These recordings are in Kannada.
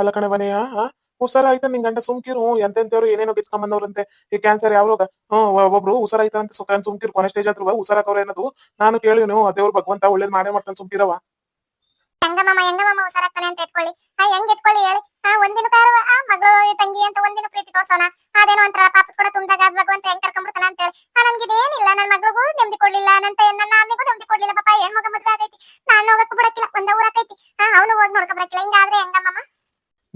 ಅಲ್ಲ ಕಣೆ ಮನೆಯ ಹುಷಾರ ನಿನ್ ಗಂಡ ಸುಮ್ಕಿರು? ಎಂತೆಂತವ್ರು ಏನೇನೋ ಕಿತ್ಕೊಂಡ್ ಈ ಕ್ಯಾನ್ಸರ್ ಯಾವ ರೋಗ? ಹ್ಮ್ ಒಬ್ರು ಹುಷಾರ ಆಯ್ತಾ ಅಂತ ಸುಖ ಸುಮ್ಕಿರು. ಕೊನೆ ಸ್ಟೇಜ್ ಹತ್ರ ಹುಷಾರಾಕವ್ರ ಏನದು? ನಾನು ಕೇಳಿ ನೀವು ದೇವ್ರ ಭಗವಂತ ಒಳ್ಳೇದ್ ಮಾಡೇ ಮಾಡ್ತಾನೆ ಸುಮ್ಕಿರವ ಹೆಂಗ್ ಹೇಳಿ? ಒಂದಿನ ಆ ಒಂದಿನ ಪ್ರೀತಿ ಹೆಂಗ್ ಅಂತ ಹೇಳಿ. ಕೊಡ್ಲಿಲ್ಲ ನನ್ನ ನೆಮ್ಮದಿ ಆಗೈತಿ. ನಾನು ಬರಕ್ಕಿಲ್ಲ. ಹಿಂಗಾದ್ರೆ ಹೆಂಗಮ್ಮ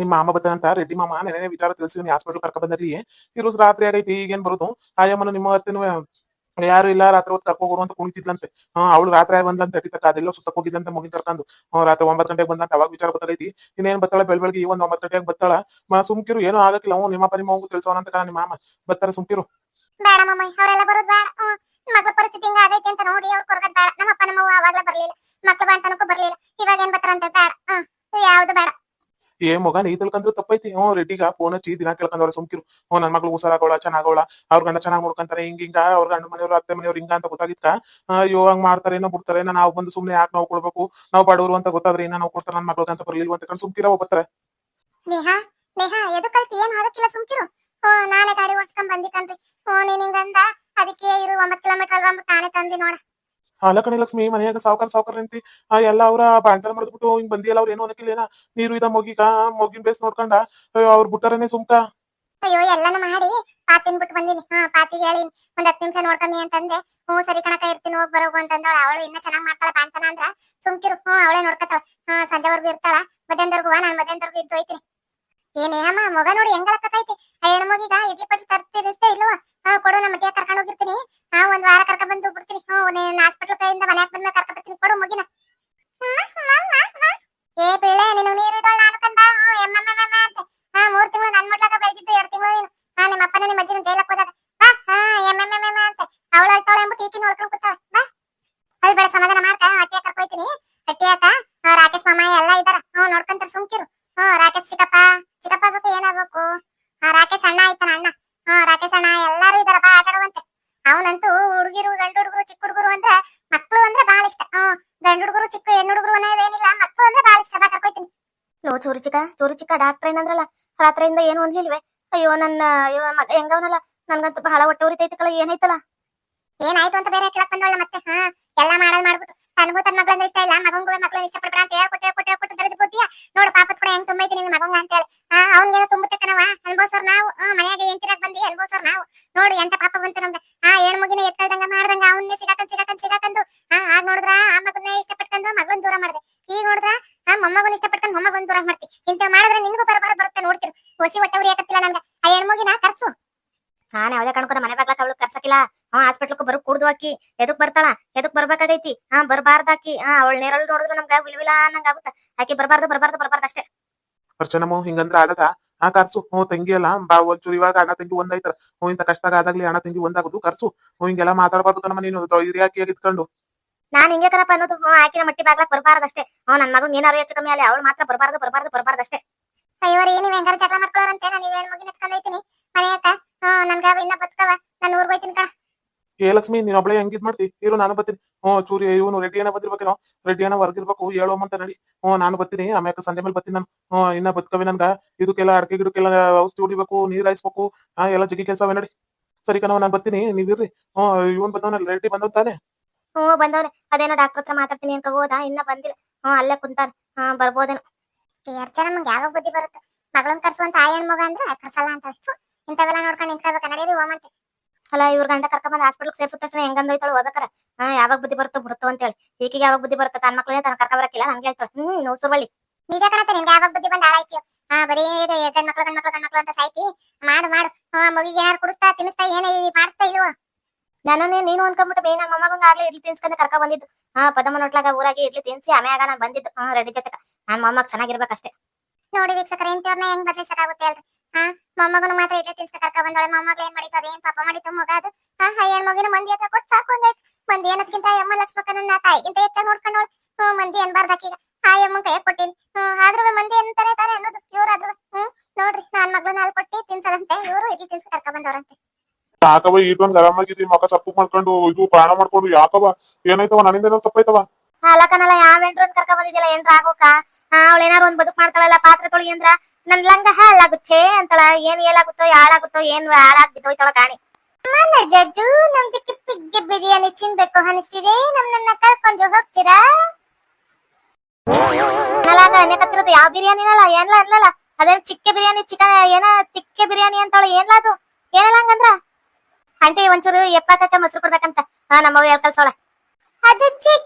ನಿಮ್ ಮಾಮ ಬತ್ತಂತ ರೆಡ್ಡಿ ಮಾಮ ನೆನೆ ವಿಚಾರ ತಿಳಿಸಿ ಹಾಸ್ಪಿಟಲ್ ಕರ್ಕ ಬಂದ್ರಿ ಇರೋದು ರಾತ್ರಿ ಆಗೈತಿ ಈಗೇನ್ ಬರೋದು, ಆಯಮ್ಮನ ನಿಮ್ಮ ಅತ್ತಿನ ಯಾರು ಇಲ್ಲ, ರಾತ್ರಿ ಹೊತ್ತು ಕರ್ಕೊ ಅಂತ ಕುಣಿತಿದ್ಲಂತೆ. ಹಾ, ಅವಳು ರಾತ್ರಿ ಬಂದ್ಲಂತ ಅಟ್ಟಿತಕ್ಕ ಅದೆಲ್ಲ ಸುತ್ತ ಹೋಗಿದ್ಲಂತ ಮುಗಿ ಕರ್ಕೊಂಡು. ಹ್ಮ್ ರಾತ್ರಿ ಒಂಬತ್ತು ಗಂಟೆಗೆ ಬಂದಂತ ಅವಾಗ ವಿಚಾರ ಗೊತ್ತಾಗೈತಿ. ಇನ್ನೇನ್ ಬತ್ತಾಳ ಬೆಳ್ ಬೆಳಗ್ಗೆ ಈ ಒಂದ್ ಒಂಬತ್ತು ಗಂಟೆಗೆ ಬತ್ತಳ. ಮಾ, ಸುಮ್ಕಿರು, ಏನೂ ಆಗಕ್ಕಿಲ್ಲ ಅವ್ ನಿಮ್ಮ ಪರಿಮ ಹೋಗು ತಿಳಿಸೋಣ ಅಂತ ನಿಮ್ಮ ಮಾಮ. ಬತ್ತಾರ ಸುಮ್ಕಿರು. ಬೇಡ ಅಂತ ನೋಡಿ ನಮ್ಮ ಮಕ್ಳು ಬಾಂತನಕ್ಕೂ ಬರ್ಲಿಲ್ಲ. ಇವಾಗ ಏನ್ ಬರ್ತಾರಂತೆ ಹ್ಮ್ ಯಾವ್ದು ಬೇಡ. ಏ, ಮಗ, ನೀ ತಿಳ್ಕಂದ್ರೆ ತಪ್ಪೈತಿ. ಹ್ಞೂ, ರೆಡ್ಡಿಗ ಫೋನ್ ಹಚ್ಚಿ ದಿನ ಕೇಳ್ಕೊಂಡವ್ರೆ ಸುಮ್ಕಿರು. ಹ್ಞೂ, ನನ್ ಮಗಳು ಹುಷಾರಾಗೋಳ ಚೆನ್ನಾಗೋಳ ಅವ್ರ ಗಂಡ ಚೆನ್ನಾಗ್ ನೋಡ್ಕೊಂತಾರೆ, ಹಿಂಗ ಹಿಂಗ, ಅವ್ರ ಗಂಡ ಮನೆಯವ್ರು, ಅತ್ತೆ ಮನೆಯವ್ರು ಹಿಂಗ ಅಂತ ಗೊತ್ತಾಗಿತ್ತ ಅಯ್ಯೋ, ಹಂಗ್ ಮಾಡ್ತಾರೆ, ಏನೋ ಬಿಡ್ತಾರೆ ನಾವು ಬಂದು ಸುಮ್ನೆ ಯಾಕೆ ನಾವು ಕೊಡ್ಬೇಕು? ನಾವು ಬಡವರು ಅಂತ ಗೊತ್ತಾದ್ರೆ ಇನ್ನ ನಾವು ಕೊಡ್ತಾರೆ, ನನ್ ಮಗಳಿಗೆ ಅಂತ ಬರ್ಲಿಲ್ವ ಅಂತ ಕಂಡು ಸುಮ್ಕಿರ ಹೋಗ್ಬತ್ತಾರೆ ಏನ್ ಸುಮ್ಕಿರು. ಓ ನಾನೇ ಗಾಡಿ ಓಡಿಸ್ಕೊಂಡ್ ಬಂದಿಕನ್ರಿ ಓ ನೀನ್ ಹಿಂಗಂದ? ಅದಕ್ಕೆ ಇರು ಒಂಬತ್ ಕಿಲೋಮೀಟರ್ ಅಲ್ವಾ? ನಾನೇ ತಂದಿ ನೋಡ. ಅಲ್ಲ ಕಣೆ ಲಕ್ಷ್ಮಿ, ಮನೆಯಾಗ ಸಾವುಕಾರ ಸಾವುಕಾರ ನಿಂತಿ ಎಲ್ಲ ಅವ್ರ ಬ್ಯಾಂಕಲ್ಲಿ ಮಾಡಿದ್ಬಿಟ್ಟು ಹಿಂಗ್ ಬಂದಿಯಲ್ಲ ಅವ್ರ ಏನೋ ಅನ್ನಕ್ಕಿಲ್ಲೇನ ನೀರು ಇದ ಮೊಗಿಗ ಮೊಗಿನ್ ಬೇಸ್ ನೋಡ್ಕೊಂಡ ಅವ್ರ ಬಿಟ್ಟಾರನೆ ಸುಮ್ಕ? ಅಯ್ಯೋ, ಎಲ್ಲಾನು ಮಾಡಿ, ಪಾತಿನ್ ಬಿಟ್ಟು ಬಂದಿನಿ, ಹಾ ಪಾತಿ ಹೇಳಿ ಒಂದ್ ಹತ್ತು ನಿಮಿಷ ನೋಡ್ಕಮ್ಮಿ ಅಂತಂದೆ, ಹ್ಞೂ, ಸರಿ ಕಣಕ ಇರ್ತೀನಿ, ಹೋಗ್ ಬರೋಗು ಅಂತಂದವಳ ಅವಳು ಇನ್ನ ಚೆನ್ನಾಗ್ ಮಾಡ್ತಾಳ ಬಾಂತನ ಅಂದ್ರ, ಸುಮ್ಕಿರು, ಹ್ಞೂ, ಅವಳೇ ನೋಡ್ಕೊತಾಳ ಹಾ ಸಂಜೆವರೆಗೂ ಇರ್ತಾಳ, ಮಧ್ಯಾಹ್ನದವರೆಗೂ ನಾನ್ ಮಧ್ಯಾಹ್ನದವರೆಗೂ ಇದ್ದು ಹೋಯ್ತೀನಿ ಏನೇನಮ್ಮ ಮಗ ನೋಡಿ ಹೆಂಗಳಕ್ಕತೈತಿ ಆ ಹೆಣ್ಮಗಿಗ ಇಡ್ಲಿ ಪಟ್ಟಿ ತರ್ತಿರಿಸ್ತೇ ಇಲ್ವಾ? ಹಾ ಕೊಡು, ನಮ್ಮ ಮಟ್ಟಿಗೆ ಕರ್ಕೊಂಡು ಹೋಗಿರ್ತೀನಿ. ಹಾ ಒಂದ್ ವಾರ ಕರ್ಕೊಂಡ್ ಬಂದು ಬಿಡ್ತೀನಿ. ಹ್ಞೂ ನೀನ್ ಹಾಸ್ಪಿಟಲ್ ಕೈಯಿಂದ ಮನ್ಯಾಗ ಬಂದ್ಮೇಲೆ ಕರ್ಕೊಂಡ್ ಬರ್ತೀನಿ. ಕೊಡು, ಮುಗಿನ. ಏ ಪಿಳ್ಳೆ ನೀನು ನೀರು ಇದ್ದಾಳ ನಾನು ಕಂದ. ಹ್ಞೂ ಅಂತ. ಹಾ ಮೂರ್ ತಿಂಗಳು ನನ್ ಮುಟ್ಲಾಕ ಬೆಳಗಿದ್ದು ಎರಡು ತಿಂಗಳು ನೀನು. ಹಾ ನಿಮ್ಮ ಅಪ್ಪನ ನಿಮ್ಮ ಅಜ್ಜಿನ ಜೈಲಕ್ಕೆ ಹೋದಾಗ. ಹಾ ಹಾ ಎಮ್ಮಮ್ಮ ಅಂತ. ಅವಳು ಅಳ್ತಾಳೆ ಎಂಬುಟ್ಟು ಈಕಿ ನೋಡ್ಕೊಂಡು ಕೂತಾಳ. ಹುಡುಗಿರು ಗಂಡು ಹುಡುಗರು ಚಿಕ್ಕ ಹುಡುಗರು ಅಂದ್ರೆ ಮಕ್ಳು ಅಂದ್ರೆ ಬಾಳ ಇಷ್ಟ. ಹ್ಮ್ ಗಂಡು ಹುಡುಗರು ಚಿಕ್ಕ ಹೆಣ್ಣು ಹುಡುಗರು ಅನ್ನೋದೇನಿಲ್ಲ ಮಕ್ಳು ಅಂದ್ರೆ ಬಾಳ ಇಷ್ಟ. ಬಾ ಕರ್ಕೊಯ್ತೀನಿ. ಲೋ ಚೂರು ಚಿಕ್ಕ ಚೂರು ಚಿಕ್ಕ ಡಾಕ್ಟರ್ ಏನಂದ್ರಲ್ಲ ರಾತ್ರಿಯಿಂದ ಏನು ಅನ್ಲಿಲ್ವೇ ಅಯ್ಯೋ ನನ್ನ ಅಯ್ಯೋ ಮಗ ಹೆಂಗವನಲ್ಲ ನನ್ಗಂತೂ ಬಹಳ ಹೊಟ್ಟೆ ಉರಿತೈತಿಕಲ್ಲ ಏನಾಯ್ತಲ್ಲ? ಏನಾಯ್ತು ಅಂತ ಬೇರೆ ಕೇಳಕ್ ಬಂದವಳ ಮತ್ತೆ ಹಾ ಎಲ್ಲ ಮಾಡೋದ್ ಮಾಡ್ಬಿಟ್ಟು. ತನಗೂ ತನ್ನ ಮಗಳಂದ್ರೆ ಇಷ್ಟ ಇಲ್ಲ ಮಗಂಗೂ ಮಗಳನ್ನ ಇಷ್ಟ ಪಡ್ಬೇಡ ಅಂತ ಹೇಳ್ಕೊಟ್ಟು ಹೇಳ್ಕೊಟ್ಟು ಹೇಳ್ಕೊಟ್ಟು ದರಿದು ಬುದ್ಧಿಯ. ನೋಡು ಪಾಪ ಹೆಂಗ್ ತುಂಬೈತಿ ನಿನ್ ಮಗಂಗ ಅಂತ ಹೇಳಿ. ಆ ಅವ್ನಿಗೆ ತುಂಬುತ್ತೆ ಅನ್ಬೋಸರ್ ನಾವು. ಮನೆಯಾಗ ಎಂತಿರಾಗ್ ಬಂದಿ ಅನ್ಬೋಸರ್ ನಾವು. ನೋಡು, ಎಂತ ಪಾಪ ಬಂತು ನಮ್ಗೆ ಆ ಏಳ್ ಮುಗಿನ ಎತ್ತಳ್ದಂಗ ಮಾಡ್ದಂಗ ಅವನ್ನೇ ಸಿಗಾಕಂದ್ ಸಿಗಾಕಂದ್, ಸಿಗಾಕಂದು. ಹಾ ಆಗ ನೋಡಿದ್ರ, ಆ ಇಷ್ಟ ಇಷ್ಟಪಟ್ಕೊಂಡು ಮಗನ್ ದೂರ ಮಾಡ್ದೆ. ಈಗ ನೋಡಿದ್ರ, ಆ ಮೊಮ್ಮಗನ್ ಇಷ್ಟಪಟ್ಕೊಂಡು ಮೊಮ್ಮಗನ್ ದೂರ ಮಾಡ್ತಿ. ಇಂತ ಮಾಡಿದ್ರೆ ನಿನ್ಗೂ ಬರಬರ ಬರುತ್ತೆ ನೋಡ್ತಿರು. ಹೊಸಿ ಹೊಟ್ಟೆ ಉರಿ ಆಗತ್ತಿಲ್ಲ ನಮ್ಗೆ. ಆ ಹೆಣ್ಮಗಿನ ಕರ್ಸು. ನಾನ್ ಯಾವ್ದೇ ಕಣ್ಕೊಂಡ ಮನೆ ಬಾಗ್ಲಾಕ ಅವಳು ಕರ್ಸಕಿಲ್ಲ. ಹಾ ಹಾಸ್ಪಿಟ್ಲಕ್ಕೂ ಬರೋ ಕುಡ್ದು ಹಾಕಿ ಎದಕ್ ಬರ್ತಾಳ? ಎದಕ್ ಬರ್ಬೇಕಾಗೈತಿ? ಹಾ ಬರ್ಬಾರ್ದಾಕಿ ಹಾ ಅವಳ ನೇರಲ್ ನೋಡಿದ್ರು ನಮ್ಗ ವಿಲ್ವಿಲ ಅನ್ನಂಗ ಆಗುತ್ತ. ಆಕಿ ಬರ್ಬಾರ್ದು ಬರ್ಬಾರ್ದು ಬರ್ಬಾರ್ದು ಅಷ್ಟೇ. ಅರ್ಚನಮ್ಮ ಹಿಂಗಂದ್ರ ಆಗದ? ಆ ಕರ್ಸು. ಹ್ಞೂ ತಂಗಿ ಅಲ್ಲ. ಬಾ ಒಂಚೂರು ಇವಾಗ ಅಣ್ಣ ತಂಗಿ ಒಂದಾಯ್ತಾರ ಹ್ಞೂ ಇಂತ ಕಷ್ಟ ಆದಾಗ್ಲಿ ಅಣ್ಣ ತಂಗಿ ಒಂದಾಗುದು ಕರ್ಸು. ಹ್ಞೂ ಹಿಂಗೆಲ್ಲ ಮಾತಾಡಬಾರ್ದು ನಮ್ಮ ನೀನು ಹಿರಿಯಾಕಿ ಇದ್ಕೊಂಡು ನಾನ್ ಹಿಂಗೆ ಕರಪ್ಪ ಅನ್ನೋದು. ಆಕಿನ ಮಟ್ಟಿ ಬಾಗ್ಲಕ್ ಬರ್ಬಾರ್ದು ಅಷ್ಟೇ. ಹ್ಞೂ ನನ್ ಮಗು ಏನಾರು ಹೆಚ್ಚು ಕಮ್ಮಿ ಅಲ್ಲಿ ಅವಳು ಮಾತ್ರ ಬರ್ಬಾರ್ದು ಬರ್ಬಾರ್ದು ಬರ್ಬಾರ್ದಷ್ಟೇ ಅಷ್ಟೇ. ರೀ ನೀವ್ ಹೆಂಗಾರ ಜಗಳ ಮಾಡ್ಕೊಳ್ಳೋರಂತೆ ನಾನು ನೀವ್ ಹೆಣ್ಮಗಿನ ಎತ್ಕೊಂಡ್ ಹೋಯ್ತೀನಿ. ಹ್ಮ್ ನನ್ಗ ಇನ್ನ ಬದುಕವ ನಾನು ಊರ್ಗ್ ಹೋಯ್ತೀನಿ ಕಣ. ಏ ಲಕ್ಷ್ಮಿ ನೀನ್ ಒಬ್ಳೆ ಹೆಂಗಿದ್ ಮಾಡ್ತಿ? ಇರು ನಾನು ಬರ್ತೀನಿ. ಹ್ಞೂ ಚೂರಿ ಇವನು ರೆಡ್ಡಿ ಏನೋ ಬಂದಿರ್ಬೇಕೇನೋ ರೆಡ್ಡಿ ಅಣ್ಣ ಹೊರಗಿರ್ಬೇಕು ಹೇಳೋ ಅಂತ ನಡಿ. ಹ್ಞೂ ನಾನು ಬರ್ತೀನಿ. ಆಮ್ಯಾಕ ಸಂಜೆ ಮೇಲೆ ಬರ್ತೀನಿ ನಾನು. ಹ್ಞೂ ಇನ್ನ ಬದುಕವೆ ನನ್ಗ. ಇದಕ್ಕೆಲ್ಲ ಅಡಕೆ ಗಿಡಕ್ಕೆಲ್ಲ ಔಷಧಿ ಹೊಡಿಬೇಕು ನೀರ್ ಹಾಯಿಸ್ಬೇಕು. ಹಾ ಎಲ್ಲ ಜಗ್ಗಿ ಕೆಲಸವೇ ನಡಿ. ಸರಿ ಕಣವ ನಾನು ಬರ್ತೀನಿ. ನೀವಿರ್ರಿ ಹ್ಞೂ ಇವನ್ ಬಂದವನ ರೆಡ್ಡಿ ಬಂದವ್ ತಾನೆ? ಹ್ಞೂ ಬಂದವ್ನೆ. ಅದೇನೋ ಡಾಕ್ಟರ್ ಹತ್ರ ಮಾತಾಡ್ತೀನಿ ಅಂತ ಹೋದ. ಇನ್ನ ಬಂದಿಲ್ಲ. ಹ್ಞೂ ಅಲ್ಲೇ ಕುಂತಾನ. ಹಾ ಬರ್ಬೋದೇನೋ. ಅರ್ಚನ ನಮ್ಗೆ ಯಾವಾಗ ಬುದ್ಧಿ ಬರುತ್ತೆ? ಮಗಳನ್ ಕರ್ಸುವಂತ ಆ ಮಗ ಅಂದ್ರೆ ಕರ್ಸಲ್ಲ ಅಂತ. ಇಂಥವೆಲ್ಲ ನೋಡ್ಕೊಂಡು ನಿಂತ್ಕೋಬೇಕು ನಡೀರಿ ಓಮಂತೆ ಅಲ್ಲ, ಇವ್ರ ಗಂಡ ಕರ್ಕೊಂಡ್ ಹಾಸ್ಪಿಟಲ್ ಸೇರಿಸಿದ ತಕ್ಷಣ ಹೆಂಗಂದೋಯ್ತಾಳು ಹೋಗ್ಬೇಕಾರ. ಹಾ, ಯಾವಾಗ ಬುದ್ಧಿ ಬರುತ್ತೋ ಬಿಡುತ್ತೋ ಅಂತ ಹೇಳಿ ಈಕಿಗೆ ಯಾವಾಗ ಬುದ್ಧಿ ಬರುತ್ತೆ ತನ್ನ ಮಕ್ಕಳೇ ತನ್ನ ಕರ್ಕ ಬರಕಿಲ್ಲ, ನನ್ಗೆ ಹೇಳ್ತಾಳೆ. ಹ್ಮ್ ನೋವು ಸುರ್ವಳ್ಳಿ. ನಿಜ ಕಣತೆ ನಿನ್ಗೆ ಯಾವಾಗ ಬುದ್ಧಿ ಬಂದ ಆಳಾಯ್ತಿಯೋ ಹಾ, ಬರೀ ಇದು ಗಂಡ ಮಕ್ಳು ಗಂಡ ಮಕ್ಳು ಗಂಡ ಮಕ್ಳು ಅಂತ ಸಾಯ್ತಿ. ಮಾಡು ಮಾಡು. ಹಾ, ಮಗಿಗೆ ಏನಾರು ಕುಡಿಸ್ತಾ, ತಿನ್ನಿಸ್ತಾ, ಏನೇ ಮಾಡಿಸ್ತಾ ಇಲ್ವೋ? ನಾನೇ ನೀನು ಅನ್ಕೊಂಡ್ಬಿಟ್ಟು ಬೇ ನಮ್ಮ ಮೊಮ್ಮಗಂಗ ಆಗ್ಲಿ, ಇಡ್ಲಿ ತಿನ್ಸ್ಕೊಂಡು ಕರ್ಕ ಬಂದಿದ್ದು. ಹಾ ಪದಮ್ಮ ನೋಟ್ಲಾಗ ಊರಾಗಿ ಇಡ್ಲಿ ತಿನ್ಸಿ, ಆಮ್ಯಾಗ ನಾನು ಬಂದಿದ್ದು. ಹಾ, ರೆಡಿ ಜೊತೆ ನನ್ನ ಮೊಮ್ಮಗ್ ಚೆನ್ನಾಗಿರ್ಬೇಕಷ್ಟೇ. ನೋಡಿ ವೀಕ್ಷಕರ, ಇಂಥವ್ರನ್ನ ಹೆಂಗ್ ಬದಲಿಸಕ್ಕಾಗುತ್ತೆ ಹೇಳ್ರಿ. ಹಾ ಮೊಮ್ಮಗನು ಮಾತ್ರ ಇಲ್ಲೇ ತಿನ್ಸ ಕರ್ಕ ಬಂದೋಳೆ ಮೊಮ್ಮಗ್ಳು ಏನ್ ಮಾಡಿತ್ತು? ಅದೇನ್ ಪಾಪ ಮಾಡಿತ್ತು? ಮಗ ಅದು. ಹಾ ಹಾ ಮಗಿನ ಮಂದಿ ಹತ್ರ ಕೊಟ್ಟು ಸಾಕು ಹಂಗಾಯ್ತು ಮಂದಿ ಏನದ್ಕಿಂತ ಎಮ್ಮ ಲಕ್ಷ್ಮಕ್ಕ ನನ್ನ ತಾಯಿಗಿಂತ ಹೆಚ್ಚಾಗಿ ನೋಡ್ಕೊಂಡೋಳು ಹ್ಮ್ ಮಂದಿ ಅನ್ಬಾರ್ದಾಕೀಗ ಹಾ ಎಮ್ಮ ಕೈ ಕೊಟ್ಟಿನಿ. ಹ್ಮ್ ಆದ್ರೂ ಮಂದಿ ಅಂತಾನೆ ತಾನೆ ಅನ್ನೋದು ಇವ್ರು ಅದು ಹ್ಮ್ ನೋಡ್ರಿ, ನಾನ್ ಮಗಳು ನಾಲ್ ಕೊಟ್ಟಿ ತಿನ್ಸದಂತೆ. ಇವರು ಇಲ್ಲಿ ತಿನ್ಸ ಕರ್ಕ ಬಂದವ್ರಂತೆ ಯಾಕವ ಈಟೊಂದ್ ಆರಾಮಾಗಿದ್ದಿ ಮಗ ಸಪ್ಪು ಮಾಡ್ಕೊಂಡು, ಇದು ಪ್ರಾಣ ಮಾಡ್ಕೊಂಡು ಯಾಕವ ಏನಾಯ್ತವ ನನ್ನಿಂದ ಏನೋ ತಪ್ಪಾಯ್ತವ ಅಲ್ಲಕನಲ್ಲ ಯಾವ ಎಂಟ್ರನ್ ಕರ್ಕೊಂಡ್ ಬಂದಿದ್ದಿಲ್ಲ ಎಂಟ್ರ ಆಗೋಕ? ಅವಳು ಏನಾರು ಒಂದ್ ಬದುಕ್ ಮಾಡ್ತಾಳಲ್ಲ ಪಾತ್ರೆ ತೊಳಿ ಅಂದ್ರ ನನ್ ಲಂಗ ಹಾಳಾಗುತ್ತೆ ಅಂತಳ ಏನ್ ಏಲಾಗುತ್ತೋ ಹಾಳಾಗುತ್ತೋ ಏನ್ ಹಾಳಾಗ್ ಬಿದ್ದೋಯ್ತಳ ಕಾಣಿ. ನನ್ನ ಜಜ್ಜು ನಮ್ ಜೊತೆ ಪಿಗ್ಗೆ ಬಿರಿಯಾನಿ ತಿನ್ಬೇಕು ಅನಿಸ್ತಿದೆ ನಮ್ಮನ್ನ ಕರ್ಕೊಂಡು ಹೋಗ್ತೀರಾ? ನಲಾಗ ಅನ್ನಕತ್ತಿರೋದು ಯಾವ ಬಿರಿಯಾನಿನಲ್ಲ ಏನ್ಲ ಅನ್ಲಲ್ಲ ಅದೇನ್ ಚಿಕ್ಕ ಬಿರಿಯಾನಿ ಚಿಕನ್ ಏನ ತಿಕ್ಕೆ ಬಿರಿಯಾನಿ ಅಂತಾಳ ಏನ್ಲ ಅದು? ಏನಲ್ಲ ಹಂಗಂದ್ರ? ಆಂಟಿ ಒಂಚೂರು ಎಪ್ಪಾಕಕ್ಕ ಮೊಸರು ಕೊಡ್ಬೇಕಂತ. ಹಾ ನಮ್ಮವ್ವ ಹೇಳ್ ಅದು ಚಿಕ್ಕ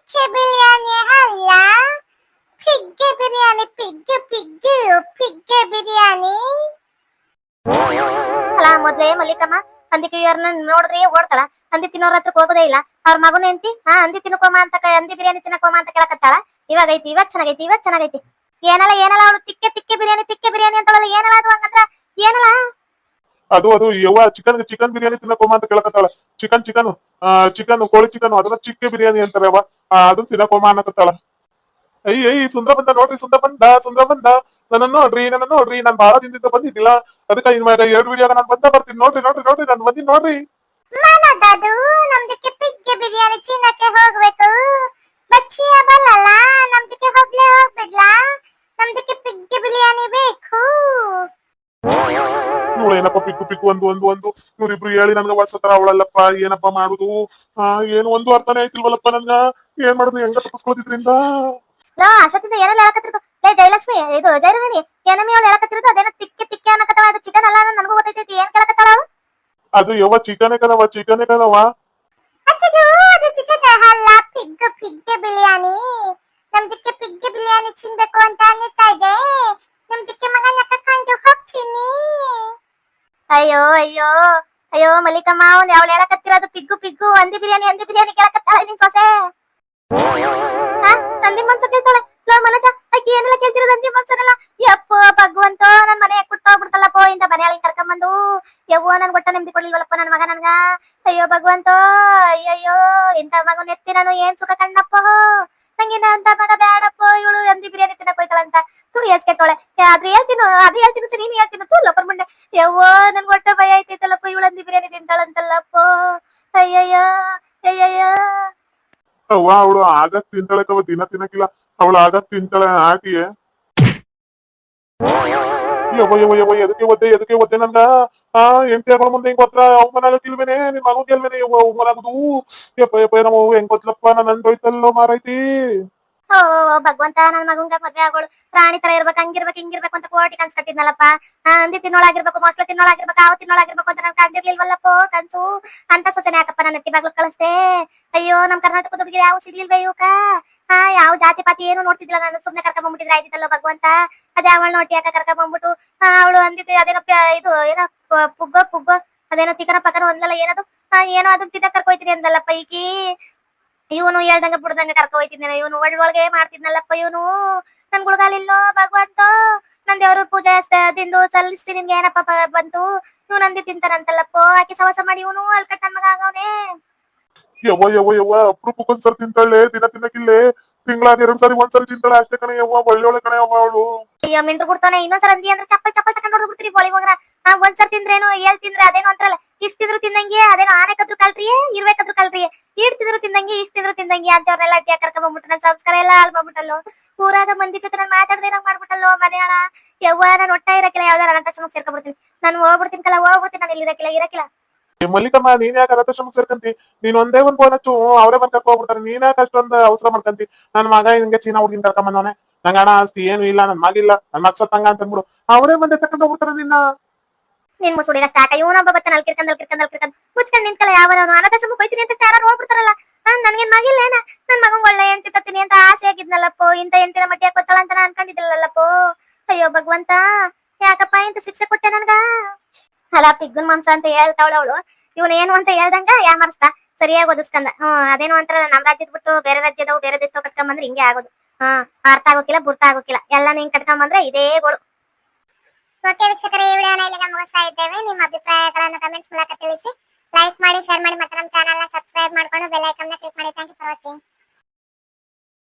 ಮಲ್ಲಿಕಮ್ಮ ಹಂದಿ ನೋಡ್ರಿ ಓಡ್ತಾಳ ಹಂದಿ ತಿನ್ನೋರ್ ಹತ್ರಕ್ಕೆ ಹೋಗೋದೇ ಇಲ್ಲ. ಅವ್ರ ಮಗು ಎಂತಿ ಹಾ ಹಂದಿ ತಿನ್ನಕೋಮ ಅಂತ ಅಂದಿ ಬಿರಿಯಾನಿ ತಿನ್ನಕೋಮ ಅಂತ ಕೇಳಕತ್ತಾಳ. ಇವಾಗ ಐತಿ ಇವಾಗ ಚೆನ್ನಾಗೈತಿ ಇವಾಗ ಚೆನ್ನಾಗೈತಿ. ಏನಲ್ಲ ಏನಲ್ಲ ಅವಳು ತಿಕ್ಕೆ ತಿಕ್ಕೆ ಬಿರಿಯಾನಿ ತಿಕ್ಕೆ ಬಿರಿಯಾನಿ ಅಂತವಲ್ಲ ಏನಲ್ಲ ಅದು ಹಂಗಂದ್ರ? ಏನಲ್ಲ? ಅದು ಅದು ಯವ್ವ ಚಿಕನ್ ಚಿಕನ್ ಬಿರಿಯಾನಿ ತಿನ್ನಕೋಮ ಅಂತ ಕೇಳಕತ್ತಾಳ. ಚಿಕನ್ ಚಿಕನ್ ಚಿಕನ್ ಕೋಳಿ ಚಿಕನ್ ಅದನ್ನ ಚಿಕ್ಕ ಬಿರಿಯಾನಿ ಅಂತಾರೆ ಅದು ಆ, ಅದನ್ನ ತಿನ್ನಕೋಮ ಅನ್ನಕತ್ತಾಳ. ಅಯ್ಯ ಅಯ್ಯ ಸುಂದರ ಬಂದ ನೋಡ್ರಿ ಸುಂದರ ಬಂದ ಸುಂದರ ಬಂದ. ನನ್ನ ನೋಡ್ರಿ ನನ್ನ ನೋಡ್ರಿ ನಾನ್ ಬಹಳ ದಿನದಿಂದ ಬಂದಿದ್ದಿಲ್ಲ. ಅದಕ್ಕ ಇನ್ ಎರಡು ವಿಡಿಯೋ ನಾನು ಬಂದ ಬರ್ತೀನಿ. ನೋಡ್ರಿ ನೋಡ್ರಿ ನೋಡ್ರಿ ನಾನು ಬಂದಿನಿ ನೋಡ್ರಿ. ಮನದದು ನಮ್ ಜೊತೆ ಪಿಗ್ಗೆ ಬಿರಿಯಾನಿ ತಿನ್ನಕ್ಕೆ ಹೋಗ್ಬೇಕು. ಬಚ್ಚಿಯ ಬರಲ್ಲ ನಮ್ ಜೊತೆ ಹೋಗ್ಲೇ ಹೋಗ್ಬಿಡ್ಲಾ. ನಮ್ ಪಿಗ್ಗೆ ಬಿರಿಯಾನಿ ಬೇಕು. ಏನಪ್ಪ ಪಿಕ್ಕು ಪಿಕ್ಕು ಒಂದು ಒಂದು ಒಂದು ಇವ್ರಿಬ್ರು ಹೇಳಿ ನನ್ಗ ತರ ಅವಳಲ್ಲಪ್ಪ ಏನಪ್ಪ ಮಾಡುದು? ಆ ಏನು ಒಂದು ಅರ್ಥನೇ ಆಯ್ತಿಲ್ವಲ್ಲಪ್ಪ ನನ್ಗ? ಏನ್ ಮಾಡುದು? ಹೆಂಗ ತಪ್ಪಿಸ್ಕೊಳ್ಳೋದಿದ್ರಿಂದ ಲೋ ಅಷ್ಟೊತ್ತಿಂದ ಏನೆಲ್ಲ ಹೇಳಕತ್ತಿರೋದು ಲೇ ಜಯಲಕ್ಷ್ಮಿ ಇದು ಜಯರವೇಣಿ ಏನಮ್ಮಿ ಅವಳು ಹೇಳಕತ್ತಿರೋದು ಅದೇನೋ ತಿಕ್ಕೆ ತಿಕ್ಕೆ ಅನ್ನಕತ್ತಾಳ ಅದು ಚಿಕನ್ ಅಲ್ಲ ಅನ್ನೋದು ನನಗೂ ಗೊತ್ತೈತಿ ಏನ್ ಕೇಳಕತ್ತಾಳ ಅವಳು ಅದು ಯವ್ವ ಚಿಕನೇ ಕದವ ಚಿಕನೇ ಕದವ ಅಚ್ಚದು ಅದು ಚಿಕ್ಕ ಅಲ್ಲ ಪಿಗ್ಗೆ ಪಿಗ್ಗೆ ಬಿರಿಯಾನಿ ನಮ್ ಜೊತೆ ಪಿಗ್ಗೆ ಬಿರಿಯಾನಿ ತಿನ್ಬೇಕು ಅಂತ ಅನ್ನಿಸ್ತಾ ಇದೆ ನಮ್ ಜೊತೆ ಮಗನ ಕರ್ಕೊಂಡು ಹೋಗ್ತೀನಿ ಅಯ್ಯೋ ಅಯ್ಯೋ ಅಯ್ಯೋ ಮಲ್ಲಿಕಮ್ಮ ಅವ್ನು ಅವಳು ಹೇಳಕತ್ತಿರೋದು ಪಿಗ್ಗು ಪಿಗ್ಗು ಹಂದಿ ಬಿರಿಯಾನಿ ಹಂದಿ ಬಿರಿಯಾನಿ ಕೇಳಕತ್ತಾಳ ನಿನ್ ಸೊಸೆ ಅಯ್ಯೋ ಭಗವಂತ, ಅಯ್ಯಯ್ಯೋ ಇಂತ ಮಗನ್ ಎತ್ತಿ ನಾನು ಏನ್ ಸುಖ ಕಂಡಪ್ಪ? ನಂಗಿನ ಅಂತ ಮಗ ಬೇಡಪ್ಪ, ಇವಳು ಎಂದಿ ಬಿರಿಯಾನಿ ತಿನ್ನಕ್ ಹೋಯ್ತಾಳಂತ ತೂ ಎಸ್ಕೆಟ್ಟೋಳೆ ಅದ್ರ ಹೇಳ್ತೀನು, ಅದು ಹೇಳ್ತೀನಿ, ನೀನು ಹೇಳ್ತೀನಿ, ತೂ ಲಪ್ಪರ್ ಮುಂಡೆ ಯವ್ವ ನನ್ ಹೊಟ್ಟೆ ಭಯ ಐತೈತಲ್ಲಪ್ಪ, ಇವಳು ಅಂದಿ ಬಿರಿಯಾನಿ ತಿಂತಾಳಂತಲ್ಲಪ್ಪ. ಅಯ್ಯಯ್ಯೋ ಅಯ್ಯಯ್ಯೋ. ಅವ್ವ, ಅವಳು ಆಗ ತಿಂತಾಳೆ ಕವ ದಿನ ತಿನ್ನಕಿಲ್ಲ ಅವಳು ಆಗ ತಿಂತಾಳೆ ಆಟಿಯೇ ಯವ್ವ ಯವ್ವ ಯವ್ವ ಎದಕ್ಕೆ ಒದ್ದೆ ಎದಕ್ಕೆ ಒದ್ದೆ ನಂದ ಆ ಎಂಟಿ ಆಗಳ ಮುಂದೆ ಹೆಂಗ್ ಗೊತ್ತಾ ಅವಮಾನ ಆಗಕ್ಕಿಲ್ವೇನೆ ನಿನ್ ಮಗು ಗೆಲ್ವೇನೆ ಯವ್ವ ಅವಮಾನ ಆಗುದು ಯಪ್ಪ ಯಪ್ಪ ನಮ್ಮ ಅವ್ವ ಹೆಂಗ್ ಗೊತ್ತಲಪ್ಪ ನನ್ನ ಅಂದೋಯ್ತಲ್ಲೋ ಮಾರೈತಿ ಓ ಭಗವಂತ ನನ್ ಮಗಂಗ ಮದ್ವೆ ಆಗೋಳು. ಪ್ರಾಣಿ ತರ ಇರ್ಬೇಕು, ಹಂಗಿರ್ಬೇಕು, ಹಿಂಗಿರ್ಬೇಕು ಅಂತ ಕೋಟಿ ಕನ್ಸ್ ಕಟ್ಟಿದ್ನಲ್ಲಪ್ಪ. ಅಂದಿ ತಿನ್ನೋಳಾಗಿರ್ಬೇಕು, ಮೊಸಳೆ ತಿನ್ನೋಳಾಗಿರ್ಬೇಕು, ಆವ ತಿನ್ನೋಳಾಗಿರ್ಬೇಕು ಅಂತ ನನ್ ಕಂಡಿರ್ಲಿಲ್ವಲ್ಲಪ್ಪ ಕನ್ಸು. ಅಂತ ಸೂಚನೆ ಯಾಕಪ್ಪ ನನ್ನ ಅತ್ತಿ ಬಾಗ್ಲು ಅಯ್ಯೋ, ನಮ್ ಕರ್ನಾಟಕದ ಹುಡುಗಿರು ಯಾವ ಸಿಗ್ಲಿಲ್ವೇ ಯುವಕ ಹಾ ಯಾವ ಜಾತಿ ಪಾತಿ ಏನು ನೋಡ್ತಿದ್ದಿಲ್ಲ ನಾನು ಸುಮ್ನೆ ಕರ್ಕೊಂಡ್ ಬಂದ್ಬಿಟ್ಟಿದ್ರೆ ಆಯ್ತಿತ್ತಲ್ಲ ಭಗವಂತ? ಅದೇ ಅವಳು ನೋಟಿ ಯಾಕ ಕರ್ಕೊಂಡ್ ಬಂದ್ಬಿಟ್ಟು ಅವಳು ಅಂದಿದ್ದು ಅದೇನೋ ಪ್ಯ- ಇದು, ಏನೋ ಪುಗ್ಗ ಪುಗ್ಗ, ಅದೇನೋ ತಿಕ್ಕನ ಪಕ್ಕನ ಒಂದಲ್ಲ ಏನದು? ಏನೋ ಅದನ್ನ ತಿನ್ನ ಕರ್ಕೊಯ್ತೀನಿ ಅಂದಲ್ಲ ಈಕಿ. ಇವನು ಹೇಳ್ದಂಗ ಬಿಡ್ದಂಗ ಕರ್ಕೊ ಹೋಯ್ತಿದ್ನ ಇವನು ಒಳ್ ಒಳಗೆ ಮಾಡ್ತಿದ್ನಲ್ಲಪ್ಪ ಇವನು. ನನ್ ಗುಳಗಾಲಿಲ್ಲೋ ಭಗವಂತ ನನ್ ದೇವ್ರ ಪೂಜೆ ತಿಂದು ಸಲ್ಲಿಸಿ ಸಲ್ಲಿಸ್ತೀನಿ ನಿನ್ಗೆ ಏನಪ್ಪ ಬಂತು? ಇವ್ ನಂದಿ ತಿಂತಾರಂತಲ್ಲಪ್ಪ ಆಕೆ ಸವಸ ಮಾಡಿ ಇವನು ಅಲ್ಕಟ್ ನನ್ ಮಗ ಆಗವನೆ. ಯವ್ವ ಯವ್ವ ಯವ್ವ ಅಪ್ರೂಪಕ್ಕೊಂದ್ಸರಿ ತಿಂತಾಳೆ ದಿನ ತಿನ್ನಕಿಲ್ಲೇ ತಿಂಗಳಾದ ಎರಡ್ ಸಾರಿ ಒಂದ್ಸರಿ ತಿಂತಾಳೆ ಅಷ್ಟೇ ಕಣೆ ಯವ್ವ ಒಳ್ಳೆ ಕಣೆ ಯವ್ವ ಅವಳು. ಅಯ್ಯೋ ಮಿಂಟ್ರು ಬಿಡ್ತಾನೆ ಇನ್ನೊಂದ್ಸಲ ಅಂದಿ ಅಂದ್ರೆ ಚಪ್ಪಲ್ ಚಪ್ಪಲ್ ತಕೊಂಡ್ ಹೊಡ್ದು ಬಿಡ್ತೀರಿ ಬೋಳಿ ಹೋಗ್ರ. ಆ ಒಂದ್ಸಲ ತಿಂದ್ರೇನು ಏಳ್ ತಿಂದ್ರೆ ಅದೇನೋ ಅಂತಾರಲ್ಲ. ಇಷ್ಟ್ ತಿಂದ್ರು ತಿಂದಂಗೆ ಅದೇನೋ ಆನೆ ಕಲ್ರಿ ಇರ್ಬೇಕಾದ್ರು ಕಲ್ರಿ ಈಡ್ ತಿಂದ್ರು ತಿಂದಂಗೆ, ಇಷ್ಟಿದ್ರು ತಿಂದಂಗೆ ಅಂತವ್ರನ್ನೆಲ್ಲ ಅಡ್ಡಿಯಾಗ ಕರ್ಕೊಂಡ್ ಬಂದ್ಬಿಟ್ಟು. ನನ್ ಸಂಸ್ಕಾರ ಎಲ್ಲ ಹಾಳ್ ಮಾಡ್ಬಿಟ್ಟಲ್ಲೋ ಊರಾಗ ಮಂದಿ ಜೊತೆ ನಾನು ಮಾತಾಡದೆ ನಂಗೆ ಮಾಡ್ಬಿಟ್ಟಲ್ಲೋ ಮನೆಯಾಳ. ಯವ್ವ, ನಾನು ಒಟ್ಟ ಇರಕ್ಕಿಲ್ಲ ಯಾವ್ದಾರ ಅನಾಥಾಶ್ರಮಕ್ಕೆ ಸೇರ್ಕೊಂಡ್ಬಿಡ್ತೀನಿ. ನಾನು ಹೋಗ್ಬಿಡ್ತೀನಿ ಕಲ, ಹೋಗ್ಬಿಡ್ತೀನಿ, ನಾನು ಇಲ್ಲಿ ಇರಕಿಲ್ಲ. ಇರಕಿಲ್ಲ ಮಲ್ಲಿಕಮ್ಮ, ನೀನ್ ಯಾಕೆ ಅನಾಥಾಶ್ರಮಕ್ ಸೇರ್ಕಂತಿ? ನೀನ್ ಒಂದೇ ಒಂದ್ ಫೋನ್ ಹಚ್ಚು ಅವರೇ ಬಂದ್ ಕರ್ಕೊ ಹೋಗ್ಬಿಡ್ತಾರೆ. ನೀನ್ ಯಾಕೆ ಅಷ್ಟೊಂದು ಅವಸರ ಮಾಡ್ಕಂತಿ? ನನ್ ಮಗ ಹಿಂಗೆ ಚೀನಾ ಹುಡುಗಿನ ಕರ್ಕೊಂಡ್ ಬಂದವನೆ. ನಂಗ ಹಣ ಆಸ್ತಿ ಏನು ಇಲ್ಲ, ನನ್ ಮಗಿಲ್ಲ ನನ್ ಮಗ ಸತ್ತಂಗ ಅಂತ ಅಂದ್ಬಿಡು ಅವರೇ ಬಂದೆ ತಕೊಂಡ್ ಹೋಗ್ಬಿಡ್ತಾರೆ ನಿನ್ನ. ನಿನ್ ಮುಸುಡಿನ ಸ್ಟಾರ್ಟ್ ಇವನೊಬ್ಬ ಬತ್ತ ನಲ್ಕಿರ್ಕಂದ್ ನಲ್ಕಿರ್ಕಂದ್ ನಲ್ಕಿರ್ಕಂದ್ ಮುಚ್ಕೊಂಡ್ ನಿಂತಲ್ಲ ಯಾವ ನಾನು ಅನಾಥಾಶ್ರಮಕ್ಕೆ ಹೋಯ್ತೀನಿ ಅಂತ ಸ್ಟಾರ್ ನೋಡ್ಬಿಡ್ತಾರಲ್ಲ ನಾನ್ ನನ್ಗೇನ್ ಮಗಿಲ್ಲ ಏನ? ನನ್ ಮಗನ್ ಒಳ್ಳೆ ಎಂತ ತತ್ತೀನಿ ಅಂತ ಆಸೆ ಆಗಿದ್ನಲ್ಲಪ್ಪೋ. ಇಂತ ಎಂತಿನ ಮಟ್ಟಿ ಹಾಕೋತಾಳ ಅಂತ ನಾನ್ ಅನ್ಕೊಂಡಿದ್ದಿಲ್ಲಲ್ಲಪ್ಪೋ. ಅಯ್ಯೋ, ಭಗವಂತ, ಯಾಕಪ್ಪ ಇಂತ ಶಿಕ್ಷೆ ಕೊಟ್ಟೆ ನನ್ಗ? ಅಲ್ಲ, ಪಿಗ್ಗುನ್ ಮಾಂಸ ಅಂತ ಹೇಳ್ತಾವಳ ಅವಳು. ಇವನ್ ಏನು ಅಂತ ಹೇಳ್ದಂಗ ಯಾಮರ್ಸ್ತಾ ಸರಿಯಾಗಿ ಓದಿಸ್ಕಂದ. ಹ್ಮ್, ಅದೇನು ಅಂತಾರಲ್ಲ, ನಮ್ ರಾಜ್ಯದ ಬಿಟ್ಟು ಬೇರೆ ರಾಜ್ಯದವು, ಬೇರೆ ದೇಶದವ್ ಕಟ್ಕೊಂಡ್ ಬಂದ್ರೆ ಹಿಂಗೆ ಆಗೋದು. ಹ್ಮ್, ಅರ್ಥ ಆಗೋಕಿಲ್ಲ ಬುರ್ತ ಆಗೋಕಿಲ್ಲ ಎಲ್ಲಾನು ಹಿಂಗ್ ಕಟ್ಕೊಂಡ್ ಬಂದ್ರೆ ಇದೇ ಗೋಳು. ಓಕೆ ವೀಕ್ಷಕರೇ, ಈ ವಿಡಿಯೋನ ಇಲ್ಲಿ ಮುಗಿಸ್ತಾ ಇದ್ದೇವೆ. ನಿಮ್ಮ ಅಭಿಪ್ರಾಯಗಳನ್ನು ಕಮೆಂಟ್ಸ್ ಮೂಲಕ ತಿಳಿಸಿ. ಲೈಕ್ ಮಾಡಿ ಶೇರ್ ಮಾಡಿ, ಮತ್ತೆ ನಮ್ಮ ಚಾನಲ್ನ ಸಬ್ಸ್ಕ್ರೈಬ್ ಮಾಡ್ಕೊಂಡು ಬೆಲ್ ಐಕನ್ನ ಕ್ಲಿಕ್ ಮಾಡಿ. Thank you for watching